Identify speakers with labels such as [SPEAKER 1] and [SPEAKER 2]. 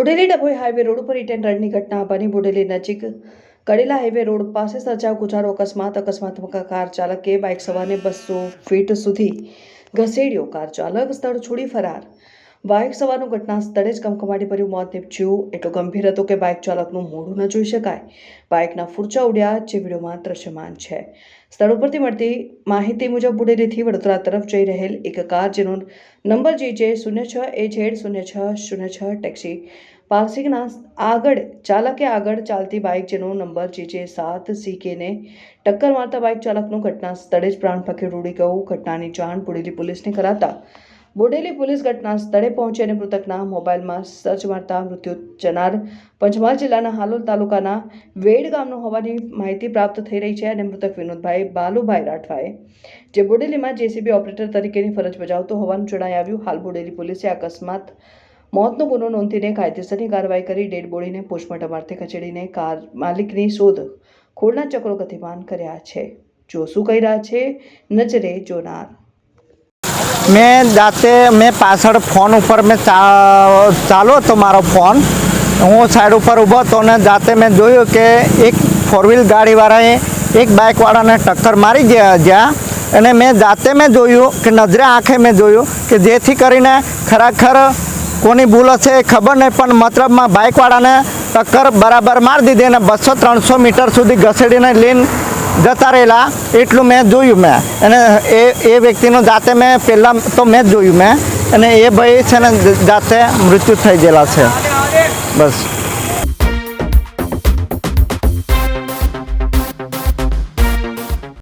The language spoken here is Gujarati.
[SPEAKER 1] બોડેલી ડભોઈ હાઈવે રોડ ઉપર ઇટેન રણની ઘટના બની બોડેલી નજીક કડેલા હાઈવે રોડ પાસે સર્જાયો ગુજારો અકસ્માત. અકસ્માતમાં કાર ચાલકે બાઇક સવારને બસો ફીટ સુધી ઘસેડ્યો. કાર ચાલક સ્થળ છોડી ફરાર. બાઇક સવારનું ઘટના સ્થળે જ કમકમાટી ભર્યું મોત નીપજ્યું. એટલું ગંભીર હતું કે બાઇક ચાલકનું મોઢું ન જોઈ શકાય. બાઇકના ફૂરચા ઉડ્યા જે વિડીયોમાં દ્રશ્યમાન છે. સ્થળ ઉપરથી મળતી માહિતી મુજબ બુડેલીથી વડોદરા તરફ જઈ રહેલ એક કાર, જેનો નંબર જે છે શૂન્ય છ એ ઝેડ શૂન્ય છ શૂન્ય છ ટેક્સી પાર્સિંગના આગળ, ચાલકે આગળ ચાલતી બાઇક, જેનો નંબર જે છે સાત સીકેને ટક્કર મારતા બાઇક ચાલકનું ઘટના સ્થળે જ પ્રાણ પખેડ ઉડી ગયું. ઘટનાની જાણ બુડેલી પોલીસને કરાતા બોડેલી પોલીસ ઘટના સ્થળે પહોંચી અને મૃતકના મોબાઈલમાં સર્ચ મારતા મૃત્યુ જનાર પંચમહાલ જિલ્લાના હાલોલ તાલુકાના વેડ ગામનો હોવાની માહિતી પ્રાપ્ત થઈ રહી છે અને મૃતક વિનોદભાઈ બાલુભાઈ રાઠવાએ, જે બોડેલીમાં જેસીબી ઓપરેટર તરીકેની ફરજ બજાવતો હોવાનું જણાઈ આવ્યું. હાલ બોડેલી પોલીસે અકસ્માત, મોતનો ગુનો નોંધીને કાયદેસરની કાર્યવાહી કરી, ડેડ બોડીને પોસ્ટમોર્ટમ અર્થે ખસેડીને કાર માલિકની શોધ ખોળના ચક્રો ગતિમાન કર્યા છે. જો શું કહી રહ્યા છે, નજરે જોનાર
[SPEAKER 2] મેં જાતે, મેં પાછળ ફોન ઉપર મેં ચાલુ હતો મારો ફોન. હું સાઈડ ઉપર ઊભો હતો ને જાતે મેં જોયું કે એક ફોર વ્હીલ ગાડીવાળાએ એક બાઇકવાળાને ટક્કર મારી ગયા જ્યાં. અને મેં જાતે મેં જોયું કે નજરે આંખે મેં જોયું કે જેથી કરીને ખરેખર કોની ભૂલ હશે એ ખબર નહીં, પણ મતલબમાં બાઇકવાળાને ટક્કર બરાબર મારી દીધી અને બસો ત્રણસો મીટર સુધી ઘસેડીને લઈને જતા રહેલા, એટલું મેં જોયું મેં. અને એ એ વ્યક્તિનું જાતે મેં પહેલાં તો મેં જ જોયું મેં. અને એ ભાઈ છે ને, જાતે મૃત્યુ થઈ ગયેલા છે. બસ.